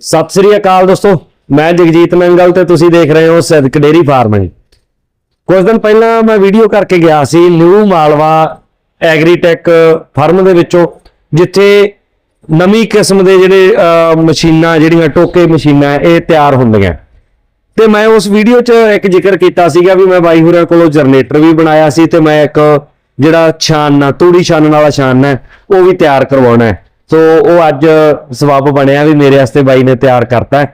ਸਤਿ ਸ੍ਰੀ ਅਕਾਲ ਦੋਸਤੋ ਮੈਂ ਜਗਜੀਤ ਨੰਗਲ ਤੇ ਤੁਸੀਂ ਦੇਖ ਰਹੇ ਹੋ ਸਿੱਧਕ ਡੇਰੀ ਫਾਰਮਿੰਗ ਕੁਝ ਦਿਨ ਪਹਿਲਾਂ ਮੈਂ ਵੀਡੀਓ ਕਰਕੇ ਗਿਆ ਸੀ ਨਿਊ ਮਾਲਵਾ ਐਗਰੀਟੈਕ ਫਾਰਮ ਦੇ ਵਿੱਚੋਂ ਜਿੱਥੇ ਨਵੀਂ ਕਿਸਮ ਦੇ ਜਿਹੜੇ ਮਸ਼ੀਨਾਂ ਜਿਹੜੀਆਂ ਟੋਕੇ ਮਸ਼ੀਨਾਂ ਇਹ ਤਿਆਰ ਹੁੰਦੀਆਂ। ਤੇ ਮੈਂ ਉਸ ਵੀਡੀਓ 'ਚ ਇੱਕ ਜ਼ਿਕਰ ਕੀਤਾ ਸੀਗਾ ਵੀ ਮੈਂ ਬਾਈ ਹੋਰਾਂ ਕੋਲੋਂ ਜਨਰੇਟਰ ਵੀ ਬਣਾਇਆ ਸੀ ਤੇ ਮੈਂ ਇੱਕ ਜਿਹੜਾ ਛਾਨਣਾ ਤੂੜੀ ਛਾਨਣ ਵਾਲਾ ਛਾਨਣਾ ਹੈ, ਉਹ ਵੀ ਤਿਆਰ ਕਰਵਾਉਣਾ ਹੈ। ਸੋ ਉਹ ਅੱਜ ਸਬੱਬ ਬਣਿਆ ਵੀ ਮੇਰੇ ਵਾਸਤੇ ਬਾਈ ਨੇ ਤਿਆਰ ਕਰਤਾ।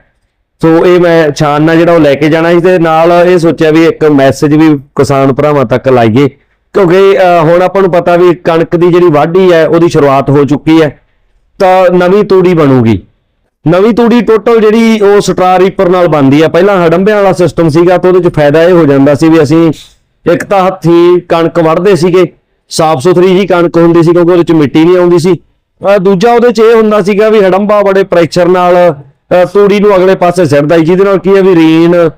ਸੋ ਇਹ ਮੈਂ ਛਾਨ ਨਾਲ ਜਿਹੜਾ ਉਹ ਲੈ ਕੇ ਜਾਣਾ ਸੀ ਤੇ ਨਾਲ ਇਹ ਸੋਚਿਆ ਵੀ ਇੱਕ ਮੈਸੇਜ ਵੀ ਕਿਸਾਨ ਭਰਾਵਾਂ ਤੱਕ ਲਾਈਏ। ਕਿਉਂਕਿ ਹੁਣ ਆਪਾਂ ਨੂੰ ਪਤਾ ਵੀ ਕਣਕ ਦੀ ਜਿਹੜੀ ਵਾਢੀ ਹੈ, ਉਹਦੀ ਸ਼ੁਰੂਆਤ ਹੋ ਚੁੱਕੀ ਹੈ। ਤਾਂ ਨਵੀਂ ਤੂੜੀ ਬਣੂਗੀ। ਨਵੀਂ ਤੂੜੀ ਟੋਟਲ ਜਿਹੜੀ ਉਹ ਸਟਾਰ ਰੀਪਰ ਨਾਲ ਬਣਦੀ ਆ। ਪਹਿਲਾਂ ਹੜੰਬਿਆਂ ਵਾਲਾ ਸਿਸਟਮ ਸੀਗਾ ਤਾਂ ਉਹਦੇ ਚ ਫਾਇਦਾ ਇਹ ਹੋ ਜਾਂਦਾ ਸੀ ਵੀ ਅਸੀਂ ਇੱਕ ਤਾਂ ਹੱਥੀ ਕਣਕ ਵੜਦੇ ਸੀਗੇ। ਸਾਫ਼ ਸੁਥਰੀ ਜੀ ਕਣਕ ਹੁੰਦੀ ਸੀ ਕਿਉਂਕਿ ਉਹਦੇ ਚ ਮਿੱਟੀ ਨਹੀਂ ਆਉਂਦੀ ਸੀ। ਦੂਜਾ ਉਹਦੇ ਚ ਇਹ ਹੁੰਦਾ ਸੀਗਾ ਵੀ ਹੜੰਬਾ ਬੜੇ ਪ੍ਰੈਸ਼ਰ ਨਾਲ ਤੂੜੀ ਨੂੰ ਅਗਲੇ ਪਾਸੇ ਸਿੱਟਦਾ ਜਿਹਦੇ ਨਾਲ ਕੀ ਹੈ ਵੀ ਰੇਨ,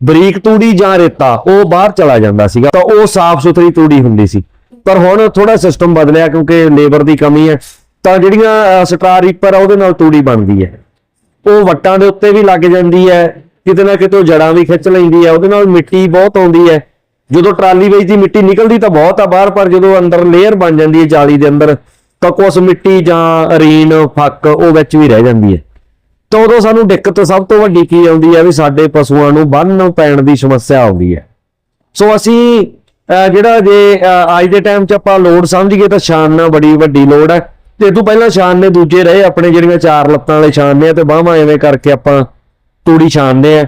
ਬਰੀਕ ਤੂੜੀ ਜਾਂ ਰੇਤਾ, ਉਹ ਬਾਹਰ ਚਲਾ ਜਾਂਦਾ ਸੀਗਾ, ਤਾਂ ਉਹ ਸਾਫ਼ ਸੁਥਰੀ ਤੂੜੀ ਹੁੰਦੀ ਸੀ। ਪਰ ਹੁਣ ਥੋੜਾ ਸਿਸਟਮ ਬਦਲਿਆ ਕਿਉਂਕਿ ਲੇਬਰ ਦੀ ਕਮੀ ਹੈ, ਤਾਂ ਜਿਹੜੀਆਂ ਸਟਾਰ ਰੀਪਰ ਆ, ਉਹਦੇ ਨਾਲ ਤੂੜੀ ਬਣਦੀ ਹੈ। ਉਹ ਵੱਟਾਂ ਦੇ ਉੱਤੇ ਵੀ ਲੱਗ ਜਾਂਦੀ ਹੈ, ਕਿਤੇ ਨਾ ਕਿਤੇ ਉਹ ਜੜਾਂ ਵੀ ਖਿੱਚ ਲੈਂਦੀ ਹੈ, ਉਹਦੇ ਨਾਲ ਮਿੱਟੀ ਬਹੁਤ ਆਉਂਦੀ ਹੈ। ਜਦੋਂ ਟਰਾਲੀ ਵਿੱਚ ਦੀ ਮਿੱਟੀ ਨਿਕਲਦੀ ਤਾਂ ਬਹੁਤ ਆ ਬਾਹਰ, ਪਰ ਜਦੋਂ ਅੰਦਰ ਲੇਅਰ ਬਣ ਜਾਂਦੀ ਹੈ ਜਾਲੀ ਦੇ ਅੰਦਰ ਤਾਂ ਕੁਛ ਮਿੱਟੀ ਜਾਂ ਰੀਨ ਫੱਕ, ਉਹ ਵਿੱਚ ਵੀ ਰਹਿ ਜਾਂਦੀ ਹੈ। ਤਾਂ ਉਦੋਂ ਸਾਨੂੰ ਦਿੱਕਤ ਸਭ ਤੋਂ ਵੱਡੀ ਕੀ ਆਉਂਦੀ ਹੈ ਵੀ ਸਾਡੇ ਪਸ਼ੂਆਂ ਨੂੰ ਬੰਨ ਪੈਣ ਦੀ ਸਮੱਸਿਆ ਆਉਂਦੀ ਹੈ। ਸੋ ਅਸੀਂ ਜਿਹੜਾ ਜੇ ਅੱਜ ਦੇ ਟਾਈਮ 'ਚ ਆਪਾਂ ਲੋਡ ਸਮਝੀਏ ਤਾਂ ਛਾਨਣਾ ਬੜੀ ਵੱਡੀ ਲੋਡ ਹੈ। ਤੇ ਇਹ ਤੋਂ ਪਹਿਲਾਂ ਛਾਨ ਨੇ ਦੂਜੇ ਰਹੇ, ਆਪਣੇ ਜਿਹੜੀਆਂ ਚਾਰ ਲੱਤਾਂ ਵਾਲੇ ਛਾਨਨੇ ਆ ਤੇ ਬਾਹਾਂ ਐਵੇਂ ਕਰਕੇ ਆਪਾਂ ਤੂੜੀ ਛਾਨਦੇ ਆ।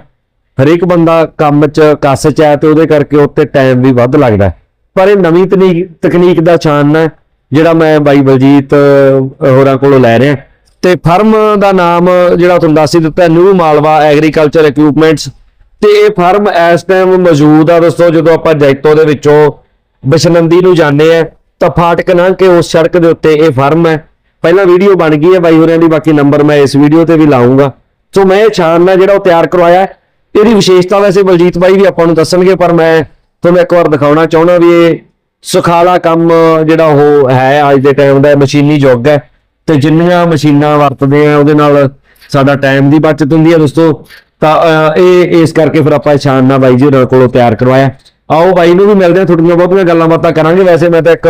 ਹਰੇਕ ਬੰਦਾ ਕੰਮ 'ਚ ਕੱਸ 'ਚ ਹੈ ਤੇ ਉਹਦੇ ਕਰਕੇ ਉੱਤੇ ਟਾਈਮ ਵੀ ਵੱਧ ਲੱਗਦਾ ਪਰ ਇਹ ਨਵੀਂ ਤਕਨੀਕ ਤਕਨੀਕ ਦਾ ਛਾਨਣਾ ਜਿਹੜਾ ਮੈਂ ਬਾਈ ਬਲਜੀਤ ਹੋਰਾਂ ਕੋਲੋਂ ਲੈ ਰਿਹਾ। ਤੇ ਫਰਮ ਦਾ ਨਾਮ ਜਿਹੜਾ ਤੁਹਾਨੂੰ ਦੱਸ ਹੀ ਦਿੱਤਾ, ਨਿਊ ਮਾਲਵਾ ਐਗਰੀਕਲਚਰ ਇਕਵਿਪਮੈਂਟਸ ਤੇ ਇਹ ਫਰਮ ਇਸ ਟਾਈਮ ਮੌਜੂਦ ਆ ਦੋਸਤੋ, ਜਦੋਂ ਆਪਾਂ ਜੈਤੋ ਦੇ ਵਿੱਚੋਂ ਬਸ਼ਨੰਦੀ ਨੂੰ ਜਾਂਦੇ ਆ, ਤਾਂ ਫਾਟਕ ਨਾ ਕਿ ਉਸ ਸੜਕ ਦੇ ਉੱਤੇ ਇਹ ਫਰਮ ਹੈ। ਪਹਿਲਾਂ ਵੀਡੀਓ ਬਣ ਗਈ ਹੈ ਬਾਈ ਹੋਰਿਆਂ ਦੀ, ਬਾਕੀ ਨੰਬਰ ਮੈਂ ਇਸ ਵੀਡੀਓ ਤੇ ਵੀ ਲਾਉਂਗਾ ਸੋ ਮੈਂ ਇਹ ਛਾਨਣਾ ਜਿਹੜਾ ਉਹ ਤਿਆਰ ਕਰਵਾਇਆ। ਇਹਦੀ ਵਿਸ਼ੇਸ਼ਤਾ ਵੈਸੇ ਬਲਜੀਤ ਬਾਈ ਵੀ ਆਪਾਂ ਨੂੰ ਦੱਸਣਗੇ, ਪਰ ਮੈਂ ਤੁਹਾਨੂੰ ਇੱਕ ਵਾਰ ਦਿਖਾਉਣਾ ਚਾਹੁੰਦਾ ਵੀ ਇਹ ਸੁਖਾਲਾ ਕੰਮ ਜਿਹੜਾ ਉਹ ਹੈ ਅੱਜ ਦੇ ਟਾਈਮ ਦਾ ਮਸ਼ੀਨੀ ਯੁੱਗ ਹੈ। ਤੇ ਜਿੰਨੀਆਂ ਮਸ਼ੀਨਾਂ ਵਰਤਦੇ ਆ, ਉਹਦੇ ਨਾਲ ਸਾਡਾ ਟਾਈਮ ਦੀ ਬਚਤ ਹੁੰਦੀ ਹੈ ਦੋਸਤੋ। ਤਾਂ ਇਹ, ਇਸ ਕਰਕੇ ਫਿਰ ਆਪਾਂ ਇਹ ਛਾਨਣਾ ਬਾਈ ਜੀ ਉਹਨਾਂ ਕੋਲੋਂ ਤਿਆਰ ਕਰਵਾਇਆ। ਆਓ ਬਾਈ ਨੂੰ ਵੀ ਮਿਲਦੇ ਆ ਤੁਹਾਡੀਆਂ ਬਹੁਤੀਆਂ ਗੱਲਾਂ ਬਾਤਾਂ ਕਰਾਂਗੇ। ਵੈਸੇ ਮੈਂ ਤਾਂ ਇੱਕ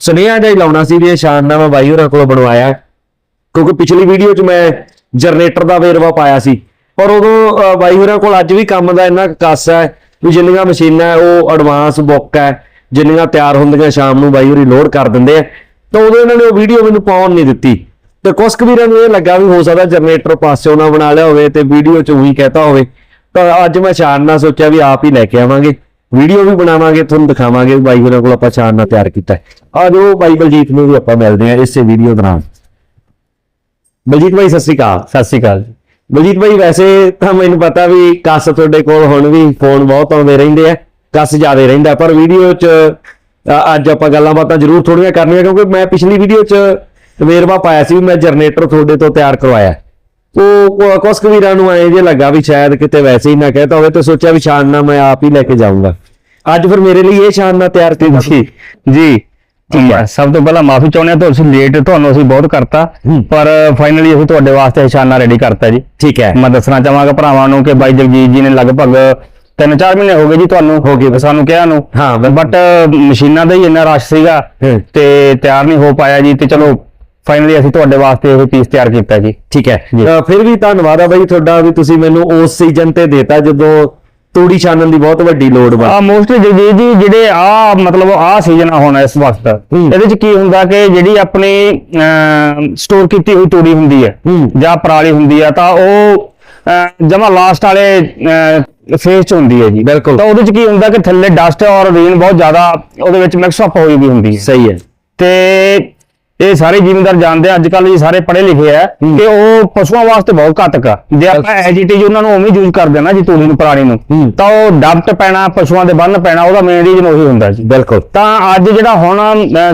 ਸੁਨੇਹਾ ਜਿਹਾ ਹੀ ਲਾਉਣਾ ਸੀ ਵੀ ਇਹ ਛਾਨਣਾ ਮੈਂ ਬਾਈ ਹੋਰਾਂ ਕੋਲੋਂ ਬਣਵਾਇਆ। ਕਿਉਂਕਿ ਪਿਛਲੀ ਵੀਡੀਓ 'ਚ ਮੈਂ ਜਨਰੇਟਰ ਦਾ ਵੇਰਵਾ ਪਾਇਆ ਸੀ। ਪਰ ਉਦੋਂ ਬਾਈ ਹੋਰਾਂ ਕੋਲ ਅੱਜ ਵੀ ਕੰਮ ਦਾ ਇੰਨਾ ਕੁ ਕੱਸ ਹੈ ਵੀ ਜਿੰਨੀਆਂ ਮਸ਼ੀਨਾਂ ਉਹ ਐਡਵਾਂਸ ਬੁੱਕ ਹੈ। ਜਿੰਨੀਆਂ ਤਿਆਰ ਹੁੰਦੀਆਂ ਸ਼ਾਮ ਨੂੰ ਬਾਈ ਹੋਰੀ ਲੋਡ ਕਰ ਦਿੰਦੇ ਆ। ਤਾਂ ਉਦੋਂ ਇਹਨਾਂ ਨੇ ਉਹ ਵੀਡੀਓ ਮੈਨੂੰ ਪਾਉਣ ਨਹੀਂ ਦਿੱਤੀ। ਤੇ ਕੁਛ ਕੁ ਵੀਰਾਂ ਨੂੰ ਇਹ ਲੱਗਾ ਵੀ ਹੋ ਸਕਦਾ ਜਨਰੇਟਰ ਪਾਸਿਓਂ ਨਾ ਬਣਾ ਲਿਆ ਹੋਵੇ ਤੇ ਵੀਡੀਓ 'ਚ ਉਹੀ ਕਹਤਾ ਹੋਵੇ। ਤਾਂ ਅੱਜ ਮੈਂ ਛਾਨਣਾ ਸੋਚਿਆ ਵੀ ਆਪ ਹੀ ਲੈ ਕੇ ਆਵਾਂਗੇ। ਵੀਡੀਓ ਵੀ ਬਣਾਵਾਂਗੇ ਤੁਹਾਨੂੰ ਦਿਖਾਵਾਂਗੇ ਬਾਈ ਹੋਰਾਂ ਕੋਲ ਆਪਾਂ ਛਾਨਣਾ ਤਿਆਰ ਕੀਤਾ ਆ ਜੋ ਬਾਈ ਬਲਜੀਤ ਨੂੰ ਵੀ ਆਪਾਂ ਮਿਲਦੇ ਆ ਇਸੇ ਵੀਡੀਓ ਦੌਰਾਨ ਬਲਜੀਤ ਭਾਈ ਸਤਿ ਸ਼੍ਰੀ ਅਕਾਲ। ਸਤਿ ਸ਼੍ਰੀ ਅਕਾਲ ਬਲਜੀਤ ਭਾਈ ਵੈਸੇ ਤਾਂ ਮੈਨੂੰ ਪਤਾ ਵੀ ਕੱਸ ਤੁਹਾਡੇ ਕੋਲ ਹੁਣ ਵੀ ਫੋਨ ਬਹੁਤ ਆਉਂਦੇ ਰਹਿੰਦੇ ਆ। ਕੱਸ ਜ਼ਿਆਦਾ ਰਹਿੰਦਾ ਪਰ ਵੀਡੀਓ 'ਚ ਅੱਜ ਆਪਾਂ ਗੱਲਾਂ ਬਾਤਾਂ ਜ਼ਰੂਰ ਥੋੜੀਆਂ ਕਰਨੀਆਂ ਕਿਉਂਕਿ ਮੈਂ ਪਿਛਲੀ ਵੀਡੀਓ 'ਚ ਵੇਰਵਾ ਪਾਇਆ ਸੀ ਵੀ ਮੈਂ ਜਨਰੇਟਰ ਤੁਹਾਡੇ ਤੋਂ ਤਿਆਰ ਕਰਵਾਇਆ। ਉਹ ਕੁ- ਕੁਛ ਕੁ ਵੀਰਾਂ ਨੂੰ ਐਂ ਜੇ ਲੱਗਾ ਵੀ ਸ਼ਾਇਦ ਕਿਤੇ ਵੈਸੇ ਹੀ ਨਾ ਕਹਿਤਾ ਹੋਵੇ ਤੇ ਸੋਚਿਆ ਵੀ ਛਾਨਣਾ ਮੈਂ ਆਪ ਹੀ ਲੈ ਕੇ ਜਾਊਂਗਾ। ਅੱਜ ਫਿਰ ਮੇਰੇ ਲਈ ਇਹ ਛਾਨਣਾ ਤਿਆਰ ਕੀਤਾ। ਜੀ ਜੀ। ਠੀਕ ਹੈ। ਸਭ ਤੋਂ ਪਹਿਲਾਂ ਮਾਫੀ ਚਾਹੁੰਦੇ ਹਾਂ ਤੁਸੀਂ ਲੇਟ ਤੁਹਾਨੂੰ ਅਸੀਂ ਬਹੁਤ ਕਰਤਾ। ਪਰ ਫਾਈਨਲੀ ਅਸੀਂ ਤੁਹਾਡੇ ਵਾਸਤੇ ਨਿਸ਼ਾਨਾ ਰੈਡੀ ਕਰਤਾ ਜੀ। ਠੀਕ ਹੈ। ਮੈਂ ਦੱਸਣਾ ਚਾਹਾਂਗਾ ਭਰਾਵਾਂ ਨੂੰ ਕਿ ਬਾਈ ਜਗਜੀਤ ਜੀ ਨੇ ਲਗਭਗ 3-4 ਮਹੀਨੇ ਹੋ ਗਏ ਜੀ ਤੁਹਾਨੂੰ ਹੋ ਗਏ ਸਾਨੂੰ ਕਿਹਾ ਨੂੰ ਹਾਂ। ਬਟ ਮਸ਼ੀਨਾਂ ਦਾ ਹੀ ਇੰਨਾ ਰਸ਼ ਸੀਗਾ। ਤੇ ਤਿਆਰ ਨਹੀਂ ਹੋ ਪਾਇਆ ਜੀ ਤੇ ਚਲੋ ਫਾਈਨਲੀ ਅਸੀਂ ਤੁਹਾਡੇ ਵਾਸਤੇ ਇਹ ਪੀਸ ਤਿਆਰ ਕੀਤਾ ਜੀ ਠੀਕ ਹੈ ਜੀ। ਫਿਰ ਵੀ ਧੰਨਵਾਦ ਆ ਬਾਈ ਤੁਹਾਡਾ ਵੀ ਤੁਸੀਂ ਮੈਨੂੰ ਉਸ ਸੀਜ਼ਨ ਤੇ ਦੇਤਾ ਜਦੋਂ ਤੂੜੀ ਛਾਨਣ ਦੀ ਬਹੁਤ ਵੱਡੀ ਲੋੜ ਵਾ ਆ ਮੋਸਟਲੀ ਜਗਜੀਤ ਜੀ ਜਿਹੜੇ ਆ ਮਤਲਬ ਆ ਸੀਜ਼ਨ ਆ ਹੁਣ ਇਸ ਵਕਤ। ਇਹਦੇ ਚ ਕੀ ਹੁੰਦਾ ਕਿ ਜਿਹੜੀ ਆਪਣੀ ਸਟੋਰ ਕੀਤੀ ਹੋਈ ਤੂੜੀ ਹੁੰਦੀ ਹੂੰ। ਜਾਂ ਪਰਾਲੀ ਹੁੰਦੀ ਆ ਤਾਂ ਉਹ ਜਮਾ ਲਾਸਟ ਵਾਲੇ ਫੇਸ ਚ ਹੁੰਦੀ ਹੈ ਜੀ। ਬਿਲਕੁਲ। ਤਾਂ ਉਹਦੇ ਚ ਕੀ ਹੁੰਦਾ ਕਿ ਥੱਲੇ ਡਸਟ ਔਰ ਰੇਨ ਬਹੁਤ ਜ਼ਿਆਦਾ ਉਹਦੇ ਵਿੱਚ ਮਿਕਸ ਅਪ ਹੋਈ ਵੀ ਹੁੰਦੀ ਹੈ। ਸਹੀ ਹੈ। ਤੇ ਇਹ ਸਾਰੇ ਜ਼ਿਮੀਂਦਾਰ ਜਾਣਦੇ ਆ ਅੱਜ ਕੱਲ ਜੀ ਸਾਰੇ ਪੜ੍ਹੇ ਲਿਖੇ ਆ ਕਿ ਉਹ ਪਸ਼ੂਆਂ ਵਾਸਤੇ ਬਹੁਤ ਘਾਤਕ ਆ। ਜੇ ਆਪਾਂ ਐਜੀਟੀਜ ਉਹਨਾਂ ਨੂੰ ਉਵੇਂ ਯੂਜ਼ ਕਰਦੇ ਨਾ ਜੀ ਤੂੜੀ ਨੂੰ ਪੁਰਾਣੀ। ਨੂੰ ਤਾਂ ਉਹ ਡਬਟ ਪੈਣਾ ਪਸ਼ੂਆਂ ਦੇ ਬੰਨ ਪੈਣਾ ਉਹਦਾ ਮੇਨ ਰੀਜ਼ਨ ਉਹੀ ਹੁੰਦਾ ਜੀ। ਬਿਲਕੁਲ। ਤਾਂ ਅੱਜ ਜਿਹੜਾ ਹੁਣ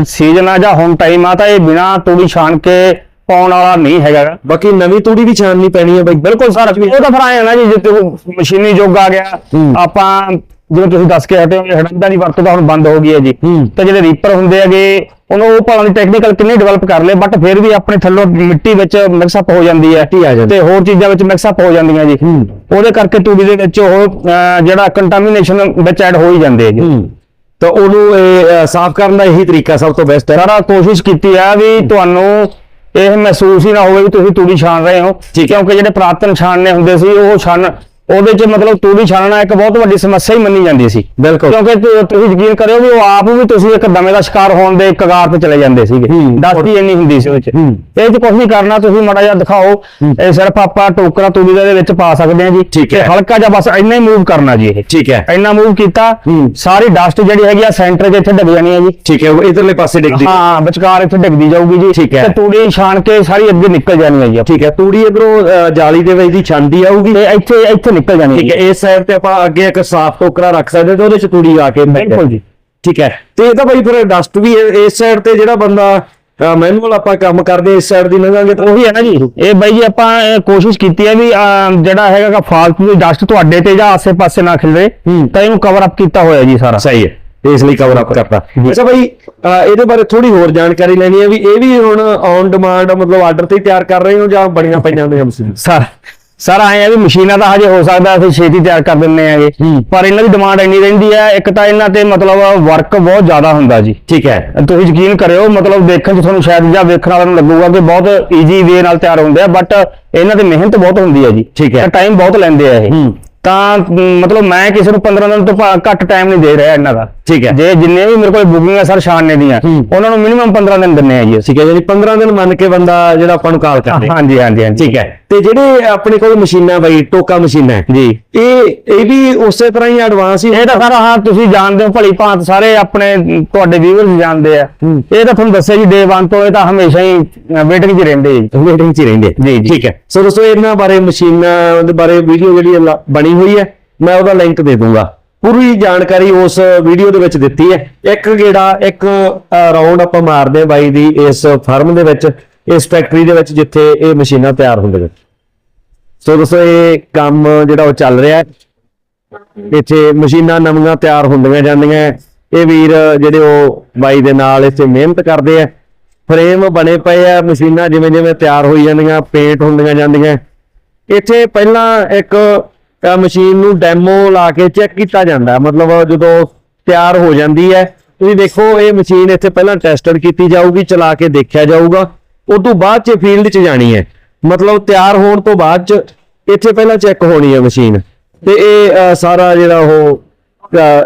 ਸੀਜ਼ਨ ਆ ਜਾਂ ਹੁਣ ਟਾਈਮ ਆ ਤਾਂ ਇਹ ਬਿਨਾ ਤੂੜੀ ਛਾਣ ਕੇ ਪਾਉਣ ਵਾਲਾ ਨਹੀਂ ਹੈਗਾ ਗਾ। ਬਾਕੀ ਨਵੀਂ ਤੂੜੀ ਵੀ ਛਾਨਣੀ ਪੈਣੀ ਹੈ ਬਾਈ ਬਿਲਕੁਲ ਸਰ ਉਹ ਤਾਂ ਫਿਰ ਆਏ ਨਾ ਜੀ ਜਿੱਤੇ ਮਸ਼ੀਨੀ ਯੁੱਗ ਆ ਗਿਆ ਹੂੰ। ਆਪਾਂ ਜਿਵੇਂ ਤੁਸੀਂ ਦੱਸ ਕੇ ਹਟੇ ਹੋ ਹੜੰਦਾਂ ਦੀ ਵਰਤੋਂ ਤਾਂ ਹੁਣ ਬੰਦ ਹੋ ਗਈ ਹੈ ਜੀ ਹੂੰ। ਤੇ ਜਿਹੜੇ ਰੀਪਰ ਹੁੰਦੇ ਹੈਗੇ ਉਹਨੂੰ ਉਹ ਦੀ ਟੈਕਨੀਕਲ ਕਿੰਨੇ ਡਿਵੈਲਪ ਕਰ ਲਏ ਬਟ ਫਿਰ ਵੀ ਆਪਣੇ ਥੱਲੋਂ ਮਿੱਟੀ ਵਿੱਚ ਮਿਕਸ ਅਪ ਹੋ ਜਾਂਦੀ ਹੈ ਮਿੱਟੀ ਆ ਜਾਂਦੀ। ਤੇ ਹੋਰ ਚੀਜ਼ਾਂ ਵਿੱਚ ਮਿਕਸ ਅਪ ਹੋ ਜਾਂਦੀਆਂ ਜੀ ਹੂੰ। ਉਹਦੇ ਕਰਕੇ ਤੂੜੀ ਦੇ ਵਿੱਚ ਉਹ ਅਹ, ਜਿਹੜਾ ਕੰਟਾਮੀਨੇਸ਼ਨ ਵਿੱਚ ਐਡ ਹੋ ਹੀ ਜਾਂਦੇ ਹੈ ਜੀ ਹੂੰ ਤਾਂ ਉਹਨੂੰ ਇਹ ਅ, ਸਾਫ਼ ਕਰਨ ਦਾ ਇਹੀ ਤਰੀਕਾ ਸਭ ਤੋਂ ਬੈਸਟ ਹੈ ਸਾਰਾ ਕੋਸ਼ਿਸ਼ ਕੀਤੀ ਆ ਵੀ ਤੁਹਾਨੂੰ ਇਹ ਮਹਿਸੂਸ ਹੀ ਨਾ ਹੋਵੇ ਵੀ ਤੁਸੀਂ ਤੂੜੀ ਛਾਣ ਰਹੇ ਹੋ। ਕਿਉਂਕਿ ਜਿਹੜੇ ਪ੍ਰਾਤਨ ਛਾਣਨੇ ਹੁੰਦੇ ਸੀ ਉਹ ਛਾਣ ਉਹਦੇ 'ਚ ਮਤਲਬ ਤੂੜੀ ਛਾਣਨਾ ਇੱਕ ਬਹੁਤ ਵੱਡੀ ਸਮੱਸਿਆ ਹੀ ਮੰਨੀ ਜਾਂਦੀ ਸੀ। ਬਿਲਕੁਲ। ਕਿਉਂਕਿ ਤੁ- ਤੁਸੀਂ ਯਕੀਨ ਕਰਿਓ ਵੀ ਉਹ ਆਪ ਵੀ ਤੁਸੀਂ ਇੱਕ ਦਮੇ ਦਾ ਸ਼ਿਕਾਰ ਹੋਣ ਦੇ ਕਗਾਰ ਤੇ ਚਲੇ ਜਾਂਦੇ ਸੀਗੇ। ਹੂੰ। ਦਸਤੀ ਇੰਨੀ ਹੁੰਦੀ ਸੀ ਉਹਦੇ 'ਚ। ਹੂੰ। ਇਹ 'ਚ ਕੁਝ ਨਹੀਂ ਕਰਨਾ ਤੁਸੀਂ ਮਾੜਾ ਜਿਹਾ ਦਿਖਾਓ। ਇਹ ਸਿਰਫ ਆਪਾਂ ਟੋਕਰਾ ਤੂੜੀ ਦੇ ਵਿੱਚ ਪਾ ਸਕਦੇ ਹਾਂ ਜੀ। ਠੀਕ ਤੇ। ਹਲਕਾ ਜਿਹਾ ਬਸ ਇੰਨਾ ਹੀ ਮੂਵ ਕਰਨਾ ਜੀ ਇਹ। ਠੀਕ ਹੈ। ਇੰਨਾ ਮੂਵ ਕੀਤਾ ਹੂੰ। ਸਾਰੀ ਡਸਟ ਜਿਹੜੀ ਹੈਗੀ ਆ ਸੈਂਟਰ 'ਚ ਇੱਥੇ ਡਿੱਗ ਜਾਣੀ ਹੈ ਜੀ। ਠੀਕ ਹੈ ਉਹ ਇਧਰਲੇ ਪਾਸੇ ਡਿੱਗਦੀ ਹਾਂ ਵਿਚਕਾਰ ਇੱਥੇ ਡਿੱਗਦੀ ਜਾਊਗੀ ਜੀ। ਠੀਕ ਹੈ। ਤੇ ਤੂੜੀ ਛਾਣ ਕੇ ਸਾਰੀ ਅੱਗੇ ਨਿਕਲ ਜਾਣੀ ਹੈ ਜੀ। ਆਪਣੀ। ਠੀਕ ਹੈ ਤੂੜੀ ਇਧਰੋਂ ਜਾਲੀ ਦੇ ਵਿੱਚ ਦੀ ਛੰਦੀ ਆਊਗੀ। ਤੇ ਇੱਥੇ ਇੱਥੇ ਨਿਕਲ ਜਾਣੀ ਠੀਕ ਹੈ ਇਸ ਸਾਈਡ ਤੇ ਆਪਾਂ ਅੱਗੇ ਇੱਕ ਸਾਫ਼ ਟੋਕਰਾ ਰੱਖ ਸਕਦੇ ਤੇ ਉਹਦੇ ਚ ਤੂੜੀ ਆ ਕੇ ਬਿਲਕੁਲ ਜੀ। ਠੀਕ ਹੈ। ਤੇ ਇਹ ਤਾਂ ਬਈ ਫਿਰ ਡਸਟ ਵੀ ਇਸ ਸਾਈਡ ਤੇ ਜਿਹੜਾ ਬੰਦਾ ਮੈਨੂਅਲ ਆਪਾਂ ਕੰਮ ਕਰਦੇ ਇਸ ਸਾਈਡ ਦੀ ਲੰਘਾਂਗੇ ਤਾਂ ਉਹੀ ਹੈ ਨਾ ਜੀ। ਇਹ ਬਾਈ ਜੀ ਆਪਾਂ ਕੋਸ਼ਿਸ਼ ਕੀਤੀ ਹੈ ਵੀ ਜਿਹੜਾ ਹੈਗਾ ਫਾਲਤੂ ਦੀ ਡਸਟ ਤੁਹਾਡੇ ਤੇ ਜਾਂ ਆਸੇ-ਪਾਸੇ ਨਾ ਖਿਲਰੇ। ਤਾਂ ਇਹਨੂੰ ਕਵਰ ਅਪ ਕੀਤਾ ਹੋਇਆ ਜੀ ਸਾਰਾ। ਸਹੀ ਹੈ। ਇਸ ਲਈ ਕਵਰ ਅਪ ਕਰਤਾ। ਅੱਛਾ ਭਾਈ ਇਹਦੇ ਬਾਰੇ ਥੋੜੀ ਹੋਰ ਜਾਣਕਾਰੀ ਲੈਣੀ ਹੈ ਵੀ ਇਹ ਵੀ ਹੁਣ ਔਨ ਡਿਮਾਂਡ ਮਤਲਬ ਆਰਡਰ ਤੇ ਤਿਆਰ ਕਰ ਰਹੇ ਹੋ ਜਾਂ ਬਣੀਆਂ ਪਈਆਂ ਨੇ ਮਸ਼ੀਨ ਸਰ। ਸਰ ਆਏ ਆ ਵੀ ਮਸ਼ੀਨਾਂ ਦਾ ਹਜੇ ਹੋ ਸਕਦਾ ਅਸੀਂ ਛੇਤੀ ਤਿਆਰ ਕਰ ਦਿੰਨੇ ਆਗੇ। ਪਰ ਇਹਨਾਂ ਦੀ ਡਿਮਾਂਡ ਇੰਨੀ ਰਹਿੰਦੀ ਹੈ ਇੱਕ ਤਾਂ ਇਹਨਾਂ ਤੇ ਮਤਲਬ ਵਰਕ ਬਹੁਤ ਜ਼ਿਆਦਾ ਹੁੰਦਾ ਜੀ ਠੀਕ ਹੈ ਤੁਸੀਂ ਯਕੀਨ ਕਰਿਓ ਮਤਲਬ ਦੇਖਣ ਚ ਤੁਹਾਨੂੰ ਸ਼ਾਇਦ ਜਾਂ ਵੇਖਣ ਵਾਲਿਆਂ ਨੂੰ ਲੱਗੂਗਾ ਕਿ ਬਹੁਤ ਈਜ਼ੀ ਵੇ ਨਾਲ ਤਿਆਰ ਹੁੰਦੇ ਆ ਬਟ ਇਹਨਾਂ ਦੀ ਮਿਹਨਤ ਬਹੁਤ ਹੁੰਦੀ ਹੈ ਜੀ ਠੀਕ ਹੈ। ਟਾਈਮ ਬਹੁਤ ਲੈਂਦੇ ਆ ਇਹ। ਤਾਂ ਮਤਲਬ ਮੈਂ ਕਿਸੇ ਨੂੰ 15 ਦਿਨ ਤੋਂ ਘੱਟ ਟਾਈਮ ਨਹੀਂ ਦੇ ਰਿਹਾ ਇਹਨਾਂ ਦਾ। ਠੀਕ ਹੈ। ਜੇ ਜਿੰਨੇ ਵੀ ਮੇਰੇ ਕੋਲ ਬੁਕਿੰਗ ਆ ਸਰ ਛਾਣਨੇ ਦੀਆਂ ਹੂੰ। ਉਹਨਾਂ ਨੂੰ ਮਿਨੀਮਮ 15 ਦਿਨ ਦਿੰਨੇ ਆ ਜੀ ਠੀਕ ਹੈ ਯਾਨੀ 15 ਦਿਨ ਮੰਨ ਕੇ ਬੰਦਾ ਜਿਹੜਾ ਆਪਾਂ ਨੂੰ ਕਾਲ ਕਰਦੇ ਹਾਂਜੀ ਹਾਂਜੀ ਹਾਂਜੀ। ਠੀਕ ਹੈ। ਤੇ ਜਿਹੜੇ ਆਪਣੇ ਕੋਲ ਮਸ਼ੀਨਾਂ ਬਈ ਟੋਕਾ ਮਸ਼ੀਨਾਂ ਹੈ, ਜੀ। ਇਹ ਇਹ ਵੀ ਉਸੇ ਤਰ੍ਹਾਂ ਹੀ ਐਡਵਾਂਸ ਹੀ ਇਹ ਤਾਂ ਸਾਰਾ ਹਾਂ ਤੁਸੀਂ ਜਾਣਦੇ ਹੋ ਭਲੀ ਭਾਂਤ ਸਾਰੇ ਆਪਣੇ ਤੁਹਾਡੇ ਵੀਵਰਸ ਜਾਣਦੇ ਆ। ਹੂੰ। ਇਹ ਤਾਂ ਤੁਹਾਨੂੰ ਦੱਸਿਆ ਜੀ ਡੇ 1 ਤੋਂ ਇਹ ਤਾਂ ਹਮੇਸ਼ਾ ਹੀ ਵੇਟਿੰਗ 'ਚ ਰਹਿੰਦੇ ਜੀ। ਵੇਟਿੰਗ 'ਚ ਹੀ ਰਹਿੰਦੇ ਜੀ। ਠੀਕ ਹੈ। ਸੋ ਦੋਸਤੋ ਇਹਨਾਂ ਬਾਰੇ ਮਸ਼ੀਨਾਂ ਦੇ ਬਾਰੇ ਵੀਡੀਓ ਜਿਹੜੀ ਹੈ ਲਾ- ਬਣੀ ਹੋਈ ਹੈ, ਮੈਂ ਉਹਦਾ ਲਿੰਕ ਦੇ ਦੂੰਗਾ ਪੂਰੀ ਜਾਣਕਾਰੀ ਉਸ ਵੀਡੀਓ ਦੇ ਵਿੱਚ ਦਿੱਤੀ ਹੈ। ਇੱਕ ਗੇੜਾ, ਇੱਕ ਰਾਉਂਡ ਆਪਾਂ ਮਾਰਦੇ ਹਾਂ ਬਾਈ ਦੀ ਇਸ ਫਰਮ ਦੇ ਵਿੱਚ, ਇਸ ਫੈਕਟਰੀ ਦੇ ਵਿੱਚ, ਜਿੱਥੇ ਇਹ ਮਸ਼ੀਨਾਂ ਤਿਆਰ ਹੁੰਦੀਆਂ ਸੋ ਦੋਸਤੋ, ਇਹ ਕੰਮ ਜਿਹੜਾ ਉਹ ਚੱਲ ਰਿਹਾ ਹੈ। ਇੱਥੇ ਮਸ਼ੀਨਾਂ ਨਵੀਆਂ ਤਿਆਰ ਹੁੰਦੀਆਂ ਜਾਂਦੀਆਂ ਇਹ ਵੀਰ ਜਿਹੜੇ ਉਹ ਬਾਈ ਦੇ ਨਾਲ ਇੱਥੇ ਮਿਹਨਤ ਕਰਦੇ ਆ ਫਰੇਮ ਬਣੇ ਪਏ ਆ ਮਸ਼ੀਨਾਂ ਜਿਵੇਂ ਜਿਵੇਂ ਤਿਆਰ ਹੋਈ ਜਾਂਦੀਆਂ ਪੇਂਟ ਹੁੰਦੀਆਂ ਜਾਂਦੀਆਂ ਇੱਥੇ ਪਹਿਲਾਂ ਇੱਕ ਅ, ਮਸ਼ੀਨ ਨੂੰ ਡੈਮੋ ਲਾ ਕੇ ਚੈੱਕ ਕੀਤਾ ਜਾਂਦਾ ਮਤਲਬ ਜਦੋਂ ਤਿਆਰ ਹੋ ਜਾਂਦੀ ਹੈ ਤੁਸੀਂ ਦੇਖੋ ਇਹ ਮਸ਼ੀਨ ਇੱਥੇ ਪਹਿਲਾਂ ਟੈਸਟਡ ਕੀਤੀ ਜਾਊਗੀ ਚਲਾ ਕੇ ਦੇਖਿਆ ਜਾਊਗਾ। ਉਸ ਤੋਂ ਬਾਅਦ ਚ ਫੀਲਡ 'ਚ ਜਾਣੀ ਹੈ। ਮਤਲਬ ਤਿਆਰ ਹੋਣ ਤੋਂ ਬਾਅਦ ਚ ਇੱਥੇ ਪਹਿਲਾਂ ਚੈੱਕ ਹੋਣੀ ਹੈ ਮਸ਼ੀਨ। ਤੇ ਇਹ ਸਾਰਾ ਜਿਹੜਾ ਉਹ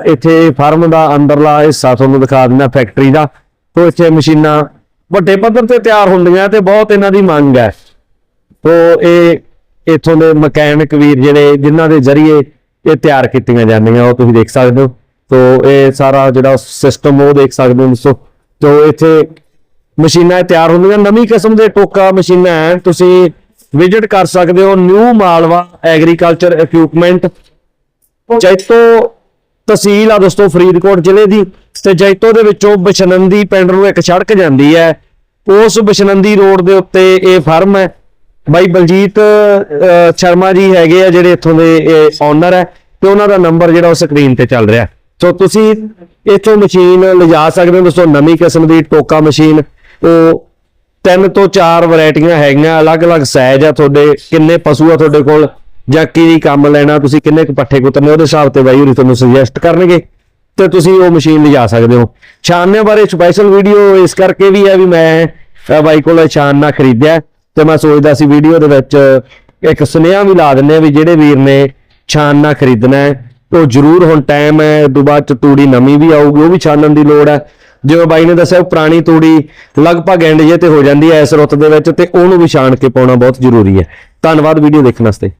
ਇੱਥੇ ਫਾਰਮ ਦਾ ਅੰਦਰਲਾ ਹਿੱਸਾ ਤੁਹਾਨੂੰ ਦਿਖਾ ਦਿੰਦਾ ਫੈਕਟਰੀ ਦਾ। ਤੋਂ ਇੱਥੇ ਮਸ਼ੀਨਾਂ ਵੱਡੇ ਪੱਧਰ ਤੇ ਤਿਆਰ ਹੁੰਦੀਆਂ ਤੇ ਬਹੁਤ ਇਹਨਾਂ ਦੀ ਮੰਗ ਹੈ। ਤੋ ਇਹ ਇਥੋਂ ਦੇ ਮਕੈਨਿਕ ਵੀਰ ਜਿਹੜੇ ਜਿਨ੍ਹਾਂ ਦੇ ਜ਼ਰੀਏ ਇਹ ਤਿਆਰ ਕੀਤੀਆਂ ਜਾਂਦੀਆਂ, ਉਹ ਤੁਸੀਂ ਦੇਖ ਸਕਦੇ ਹੋ। ਤੋ ਇਹ ਸਾਰਾ ਜਿਹੜਾ ਸਿਸਟਮ ਉਹ ਦੇਖ ਸਕਦੇ ਹੋ ਦੋਸਤੋ ਜੋ ਇੱਥੇ ਮਸ਼ੀਨਾਂ ਤਿਆਰ ਹੁੰਦੀਆਂ, ਨਵੀਂ ਕਿਸਮ ਦੇ ਟੋਕਾ ਮਸ਼ੀਨਾਂ ਹੈ ਤੁਸੀਂ ਵਿਜ਼ਿਟ ਕਰ ਸਕਦੇ ਹੋ new Malwa agriculture equipment Jaito ਤਹਿਸੀਲ ਆ ਦੋਸਤੋ, ਫਰੀਦਕੋਟ ਜ਼ਿਲ੍ਹੇ ਦੀ। ਤੇ ਜੈਤੋ ਦੇ ਵਿੱਚੋਂ ਬਸ਼ਨੰਦੀ ਪਿੰਡ ਨੂੰ ਇੱਕ ਸੜਕ ਜਾਂਦੀ ਹੈ। ਉਸ ਬਸ਼ਨੰਦੀ ਰੋਡ ਦੇ ਉੱਤੇ ਇਹ ਫਾਰਮ ਹੈ। ਬਾਈ ਬਲਜੀਤ ਸ਼ਰਮਾ ਜੀ ਹੈਗੇ ਆ ਜਿਹੜੇ ਇੱਥੋਂ ਦੇ ਓਨਰ ਹੈ ਤੇ ਉਹਨਾਂ ਦਾ ਨੰਬਰ ਜਿਹੜਾ ਉਹ ਸਕਰੀਨ ਤੇ ਚੱਲ ਰਿਹਾ। ਸੋ ਤੁਸੀਂ ਇੱਥੋਂ ਮਸ਼ੀਨ ਲਿਜਾ ਸਕਦੇ ਹੋ ਦੋਸਤੋ ਨਵੀਂ ਕਿਸਮ ਦੀ ਟੋਕਾ ਮਸ਼ੀਨ ਉਹ ਤਿੰਨ ਤੋਂ ਚਾਰ ਵੈਰਾਈਟੀਆਂ ਹੈਗੀਆਂ, ਅਲੱਗ-ਅਲੱਗ ਸਾਈਜ਼ ਆ ਤੁਹਾਡੇ, ਕਿੰਨੇ ਪਸ਼ੂ ਆ ਤੁਹਾਡੇ ਕੋਲ, ਜਾਂ ਕੀ ਕੰਮ ਲੈਣਾ, ਤੁਸੀਂ ਕਿੰਨੇ ਕੁ ਪੱਠੇ ਕੁਤਰਨੇ ਉਹਦੇ ਹਿਸਾਬ ਤੇ ਬਾਈ ਹੋਰੀ ਤੁਹਾਨੂੰ ਸੁਜੈਸਟ ਕਰਨਗੇ, ਤੇ ਤੁਸੀਂ ਉਹ ਮਸ਼ੀਨ ਲਿਜਾ ਸਕਦੇ ਹੋ। ਛਾਨਣੇ ਬਾਰੇ ਸਪੈਸ਼ਲ ਵੀਡੀਓ ਇਸ ਕਰਕੇ ਵੀ ਹੈ ਵੀ ਮੈਂ ਬਾਈ ਕੋਲ ਛਾਨਣਾ ਖਰੀਦਿਆ। ਤੇ ਮੈਂ ਸੋਚਦਾ ਸੀ ਵੀਡੀਓ ਦੇ ਵਿੱਚ ਇੱਕ ਸੁਨੇਹਾ ਵੀ ਲਾ ਦਿੰਨੇ ਆ ਵੀ ਜਿਹੜੇ ਵੀਰ ਨੇ ਛਾਨਣਾ ਖਰੀਦਣਾ ਹੈ, ਉਹ ਜ਼ਰੂਰ ਹੁਣ ਟਾਈਮ ਹੈ, ਇਹ ਤੋਂ ਬਾਅਦ ਚ ਤੂੜੀ ਨਵੀਂ ਵੀ ਆਊਗੀ, ਉਹ ਵੀ ਛਾਨਣ ਦੀ ਲੋੜ ਹੈ। ਜਿਵੇਂ ਬਾਈ ਨੇ ਦੱਸਿਆ, ਉਹ ਪੁਰਾਣੀ ਤੂੜੀ ਲਗਭਗ ਐਂਡ ਜੇ ਤੇ ਹੋ ਜਾਂਦੀ ਹੈ ਇਸ ਰੁੱਤ ਦੇ ਵਿੱਚ ਤੇ ਉਹਨੂੰ ਵੀ ਛਾਣ ਕੇ ਪਾਉਣਾ ਬਹੁਤ ਜ਼ਰੂਰੀ ਹੈ। ਧੰਨਵਾਦ ਵੀਡੀਓ ਦੇਖਣ ਵਾਸਤੇ।